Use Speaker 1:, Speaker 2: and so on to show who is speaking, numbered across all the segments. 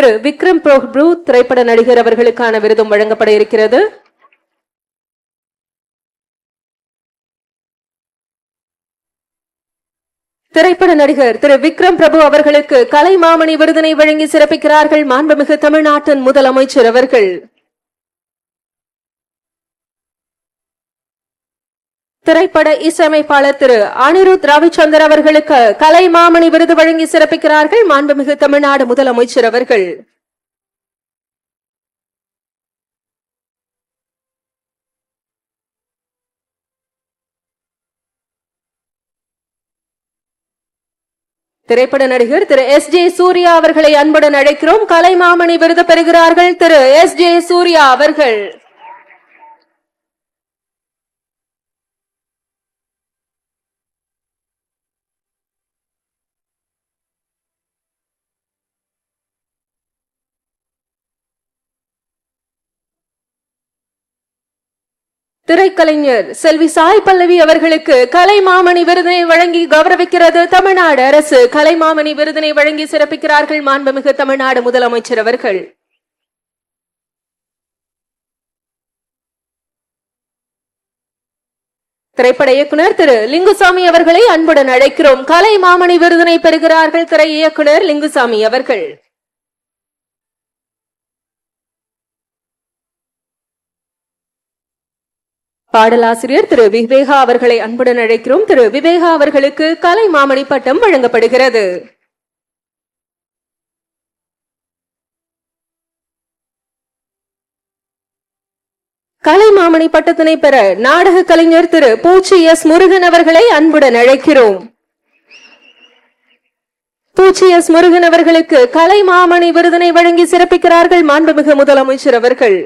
Speaker 1: திரு விக்ரம் பிரபு திரைப்பட நடிகர் அவர்களுக்கான விருதும் வழங்கப்பட இருக்கிறது. திரைப்பட நடிகர் திரு விக்ரம் பிரபு அவர்களுக்கு கலை மாமணி விருதினை வழங்கி சிறப்பிக்கிறார்கள் மாண்புமிகு தமிழ்நாட்டின் முதலமைச்சர் அவர்கள். திரைப்பட இசையமைப்பாளர் திரு அனிருத் ரவிச்சந்தர் அவர்களுக்கு கலை மாமணி விருது வழங்கி சிறப்பிக்கிறார்கள். மாண்புமிகு தமிழ்நாடு முதலமைச்சர் அவர்கள். திரைப்பட நடிகர் திரு எஸ் ஜே சூர்யா அவர்களை அன்புடன் அழைக்கிறோம். கலைமாமணி விருது பெறுகிறார்கள் திரு எஸ் ஜே சூர்யா அவர்கள். திரைக்கலைஞர் செல்வி சாய் பல்லவி அவர்களுக்கு கலைமாமணி விருதினை வழங்கி கௌரவிக்கிறது தமிழ்நாடு அரசு. கலைமாமணி விருதினை வழங்கி சிறப்பிக்கிறார்கள் மாண்புமிகு தமிழ்நாடு முதலமைச்சர் அவர்கள். திரைப்பட இயக்குனர் திரு லிங்குசாமி அவர்களை அன்புடன் அழைக்கிறோம். கலை மாமணி விருதினை பெறுகிறார்கள் திரை இயக்குனர் லிங்குசாமி அவர்கள். பாடலாசிரியர் திரு விவேகா அவர்களை அன்புடன் அழைக்கிறோம். திரு விவேகா அவர்களுக்கு கலை மாமணி பட்டம் வழங்கப்படுகிறது. கலை மாமணி பட்டத்தினை பெற நாடக கலைஞர் திரு பூச்சி எஸ் முருகன் அவர்களை அன்புடன் அழைக்கிறோம். பூச்சி எஸ் முருகன் அவர்களுக்கு கலை மாமணி விருதினை வழங்கி சிறப்பிக்கிறார்கள் மாண்புமிகு முதலமைச்சர் அவர்கள்.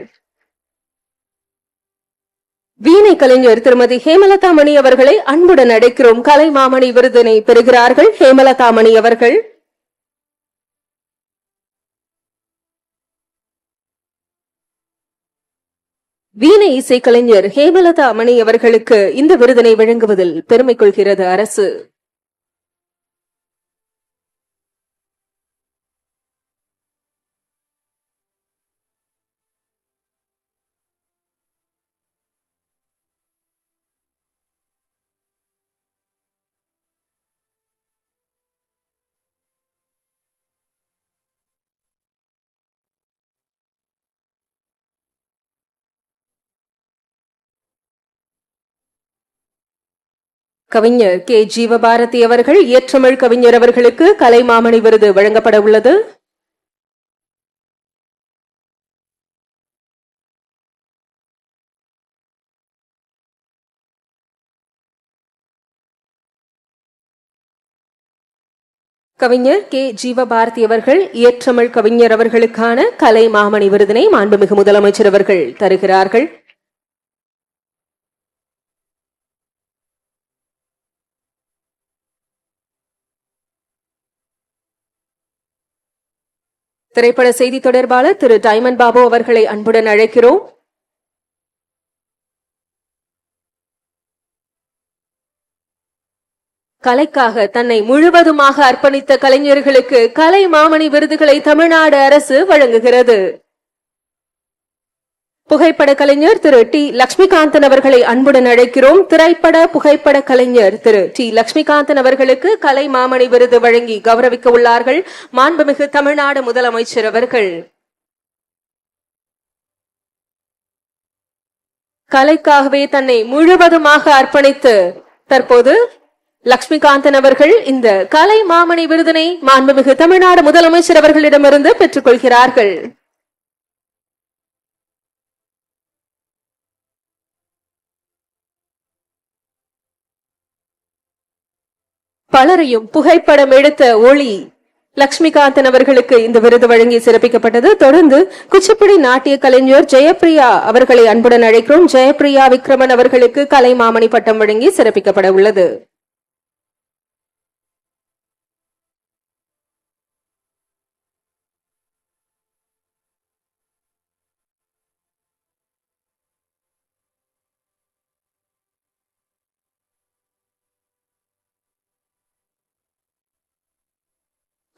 Speaker 1: வீணை கலைஞர் திருமதி ஹேமலதா மணி அவர்களை அன்புடன் அழைக்கிறோம் கலைமாமணி விருதினை பெறுகிறார்கள். ஹேமலதா மணி அவர்கள். வீணை இசைக்கலைஞர் ஹேமலதா மணி அவர்களுக்கு இந்த விருதினை வழங்குவதில் பெருமை கொள்கிறது அரசு. கவிஞர் கே. ஜீவபாரதி அவர்கள் இயற்றமிழ் கவிஞர் அவர்களுக்கு கலைமாமணி விருது வழங்கப்பட உள்ளது. கவிஞர் கே. ஜீவபாரதி அவர்கள் இயற்றமிழ் கவிஞர் அவர்களுக்கான கலை மாமணி விருதினை மாண்புமிகு முதலமைச்சர் அவர்கள் தருகிறார்கள். திரைப்பட செய்தி தொடர்பாளர் திரு டைமண்ட் பாபு அவர்களை அன்புடன் அழைக்கிறோம். கலைக்காக தன்னை முழுவதுமாக அர்ப்பணித்த கலைஞர்களுக்கு கலை மாமணி விருதுகளை தமிழ்நாடு அரசு வழங்குகிறது. புகைப்பட கலைஞர் திரு டி லட்சுமிகாந்தன் அவர்களை அன்புடன் அழைக்கிறோம். திரைப்பட புகைப்பட கலைஞர் திரு டி லட்சுமிகாந்தன் அவர்களுக்கு கலை மாமணி விருது வழங்கி கௌரவிக்க உள்ளார்கள். மாண்புமிகு தமிழ்நாடு முதலமைச்சர் அவர்கள். கலைக்காகவே தன்னை முழுவதுமாக அர்ப்பணித்து தற்போது லட்சுமிகாந்தன் அவர்கள் இந்த கலை மாமணி விருதினை மாண்புமிகு தமிழ்நாடு முதலமைச்சர் அவர்களிடமிருந்து பெற்றுக் கொள்கிறார்கள் பலரையும் புகைப்படம் எடுத்த ஒளி லட்சுமிகாந்தன் அவர்களுக்கு இந்த விருது வழங்கி சிறப்பிக்கப்பட்டது. தொடர்ந்து குச்சிப்புடி நாட்டிய கலைஞர் ஜெயப்பிரியா அவர்களை அன்புடன் அழைக்கிறோம். ஜெயப்பிரியா விக்ரமன் அவர்களுக்கு கலை மாமணி பட்டம் வழங்கி சிறப்பிக்கப்பட உள்ளது.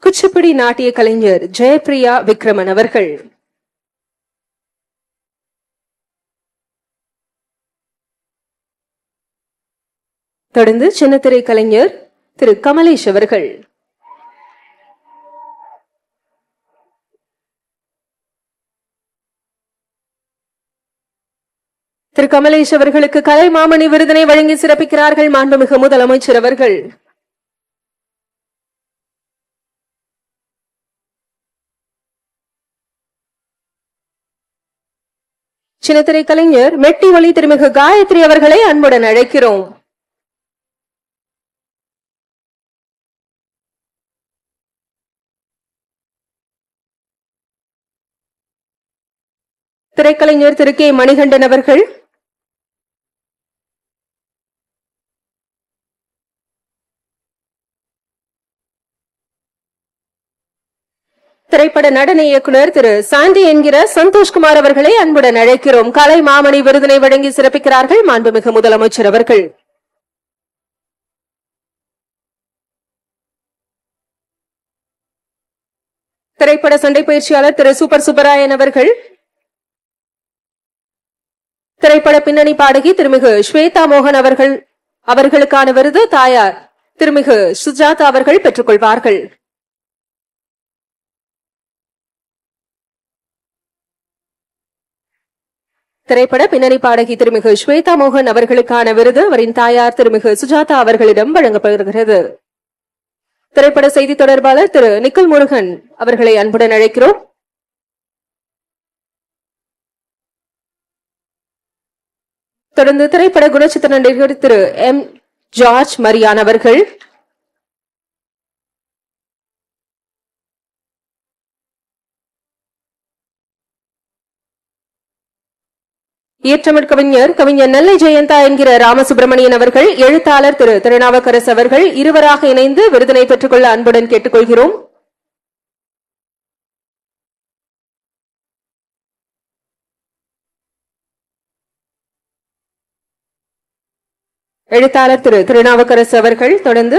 Speaker 1: குச்சிப்பிடி நாட்டிய கலைஞர் ஜெயபிரியா விக்ரமன் அவர்கள். தொடர்ந்து சின்னத்திரை கலைஞர் திரு கமலேஷ் அவர்கள். திரு கமலேஷ் அவர்களுக்கு கலை மாமணி விருதினை வழங்கி சிறப்பிக்கிறார்கள் மாண்புமிகு முதலமைச்சர் அவர்கள். சின்னத்திரை கலைஞர் மெட்டி ஒளி திருமிகு காயத்ரி அவர்களை அன்புடன் அழைக்கிறோம். திரைக்கலைஞர் திரு கே மணிகண்டன் அவர்கள் திரைப்பட நடன இயக்குனர் திரு சாண்டி என்கிற சந்தோஷ்குமார் அவர்களை அன்புடன் அழைக்கிறோம். கலை மாமணி விருதினை வழங்கி சிறப்பிக்கிறார்கள் மாண்புமிகு முதலமைச்சர் அவர்கள். திரைப்பட சண்டை பயிற்சியாளர் திரு சூப்பர் சுப்பராயன் அவர்கள். திரைப்பட பின்னணி பாடகி திருமிகு ஸ்வேதா மோகன் அவர்கள். அவர்களுக்கான விருது தாயார் திருமிகு சுஜாதா அவர்கள் பெற்றுக்கொள்வார்கள். திரைப்பட பின்னணி பாடகி திருமிகு ஸ்வேதா மோகன் அவர்களுக்கான விருது அவரின் தாயார் திருமிகு சுஜாதா அவர்களிடம் வழங்கப்படுகிறது. திரைப்பட செய்தி தொடர்பாளர் திரு நிக்கல் முருகன் அவர்களை அன்புடன் அழைக்கிறோம். தொடர்ந்து திரைப்பட குணச்சித்திர நடிகர் திரு எம் ஜார்ஜ் மரியான் அவர்கள் இயற்றமிழ் கவிஞர் கவிஞர் நெல்லை ஜெயந்தா என்கிற ராமசுப்பிரமணியன் அவர்கள் எழுத்தாளர் திரு திருநாவுக்கரசு அவர்கள் இருவராக இணைந்து விருதினை பெற்றுக்கொள்ள அன்புடன் கேட்டுக்கொள்கிறோம். எழுத்தாளர் திரு திருநாவுக்கரசு அவர்கள் தொடர்ந்து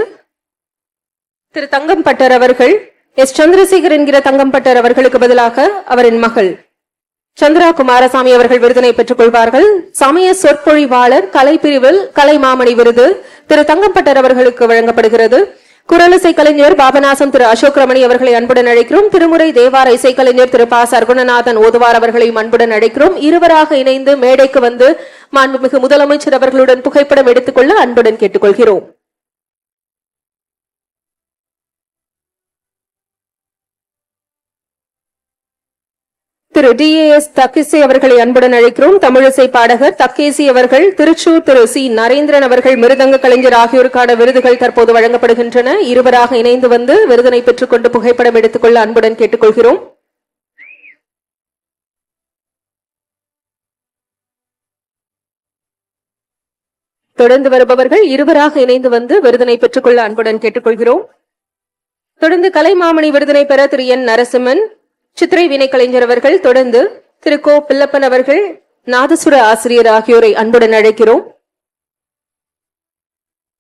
Speaker 1: திரு தங்கம் பட்டர் அவர்கள் எஸ். சந்திரசேகர் என்கிற தங்கம் பட்டர் அவர்களுக்கு பதிலாக அவரின் மகள் சந்திரா குமாரசாமி அவர்கள் விருதினை பெற்றுக் கொள்வார்கள். சமய சொற்பொழிவாளர் கலைப்பிரிவில் கலை மாமணி விருது திரு தங்கம்பட்டர் அவர்களுக்கு வழங்கப்படுகிறது. குரலிசை கலைஞர் பாபநாசம் திரு அசோக் ரமணி அவர்களை அன்புடன் அழைக்கிறோம். திருமுறை தேவார இசைக்கலைஞர் திரு பா. சர்குணநாதன் ஓதுவார் அவர்களையும் அன்புடன் அழைக்கிறோம். இருவராக இணைந்து மேடைக்கு வந்து மாண்புமிகு முதலமைச்சர் அவர்களுடன் புகைப்படம் எடுத்துக்கொள்ள அன்புடன் கேட்டுக்கொள்கிறோம். திரு டி ஏ எஸ் தக்கிசை அவர்களை அன்புடன் அழைக்கிறோம். தமிழிசை பாடகர் தக்கேசி அவர்கள் திருச்சூர் திரு சி நரேந்திரன் அவர்கள் மிருதங்க கலைஞர் ஆகியோருக்கான விருதுகள் தற்போது வழங்கப்படுகின்றன. இருவராக இணைந்து வந்து விருதினை பெற்றுக்கொண்டு புகைப்படம் எடுத்துக்கொள்ள அன்புடன் கேட்டுக்கொள்கிறோம். தொடர்ந்து வருபவர்கள் இருவராக இணைந்து வந்து விருதினை பெற்றுக்கொள்ள அன்புடன் கேட்டுக்கொள்கிறோம். தொடர்ந்து கலைமாமணி விருதினை பெற திரு என் நரசிம்மன் சித்திரை வினை கலைஞர் அவர்கள் தொடர்ந்து திரு கோ பிள்ளப்பன் அவர்கள் நாதசுர ஆசிரியர் ஆகியோரை அன்புடன் அழைக்கிறோம்.